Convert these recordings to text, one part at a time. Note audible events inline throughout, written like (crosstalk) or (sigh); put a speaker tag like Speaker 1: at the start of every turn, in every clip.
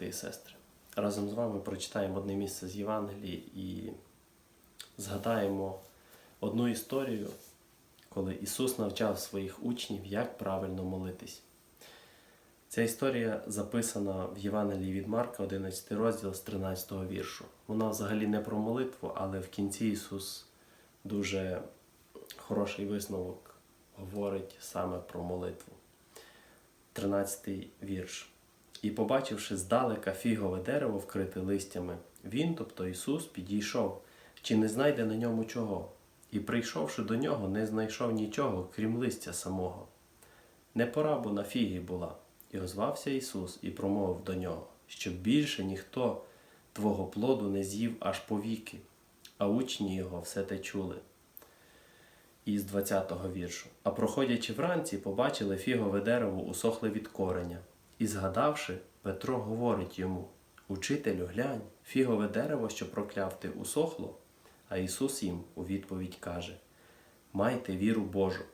Speaker 1: і сестри, разом з вами прочитаємо одне місце з Євангелії і згадаємо одну історію, коли Ісус навчав своїх учнів, як правильно молитись. Ця історія записана в Євангелії від Марка, 11 розділ з 13 віршу. Вона взагалі не про молитву, але в кінці Ісус дуже хороший висновок говорить саме про молитву. 13 вірш. І побачивши здалека фігове дерево вкрите листями, він, тобто Ісус, підійшов, чи не знайде на ньому чого, і, прийшовши до нього, не знайшов нічого, крім листя самого. Не пора бо на фігі була. І озвався Ісус і промовив до нього, щоб більше ніхто твого плоду не з'їв аж повіки, а учні його все те чули. Із 20-го віршу. А проходячи вранці, побачили фігове дерево усохле від кореня. І згадавши, Петро говорить йому: Учителю, глянь, фігове дерево, що прокляв ти, усохло. А Ісус їм у відповідь каже: Майте віру Божу.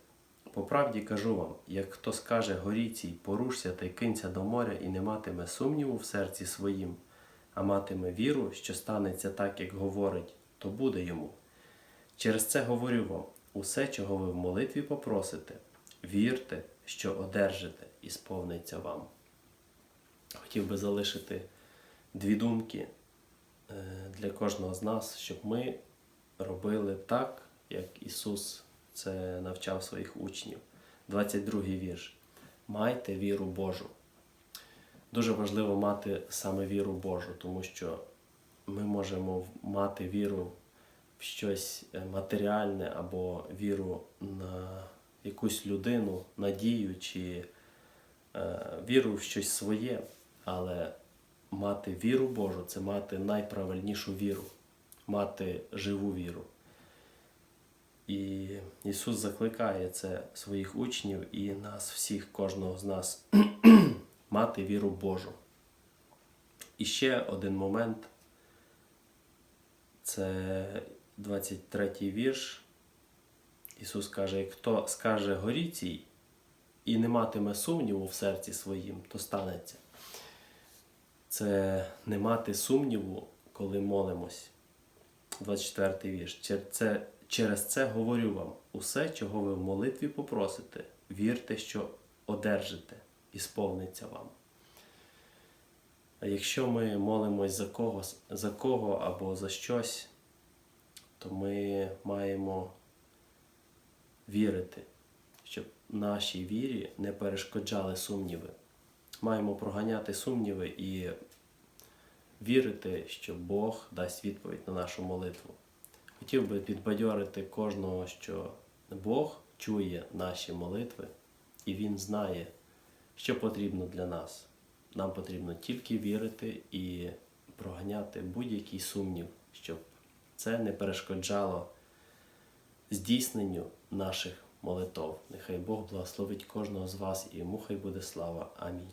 Speaker 1: По правді кажу вам, як хто скаже горіцій, порушся та й кинься до моря і не матиме сумніву в серці своїм, а матиме віру, що станеться так, як говорить, то буде йому. Через це говорю вам: усе, чого ви в молитві попросите, вірте, що одержите, і сповниться вам. Хотів би залишити дві думки е, для кожного з нас, щоб ми робили так, як Ісус це навчав своїх учнів. 22 вірш. Майте віру Божу. Дуже важливо мати саме віру Божу, тому що ми можемо мати віру в щось е, матеріальне або віру на якусь людину, надію чи е, віру в щось своє, але мати віру Божу це мати найправильнішу віру, мати живу віру. І Ісус закликає це своїх учнів і нас всіх, кожного з нас, (clears throat) мати віру Божу. І ще один момент це 23 вірш. Ісус каже: хто скаже горіцій і не матиме сумніву в серці своїм, то станеться. Це не мати сумніву, коли молимось. 24 вірш. Це, через це говорю вам: усе, чого ви в молитві попросите, вірте, що одержите, і сповниться вам. А якщо ми молимось за когось, за кого або за щось, то ми маємо вірити, щоб нашій вірі не перешкоджали сумніви. Маємо проганяти сумніви і вірити, що Бог дасть відповідь на нашу молитву. Хотів би підбадьорити кожного, що Бог чує наші молитви і Він знає, що потрібно для нас. Нам потрібно тільки вірити і проганяти будь-який сумнів, щоб це не перешкоджало здійсненню наших молитов. Нехай Бог благословить кожного з вас і йому хай буде слава. Амінь.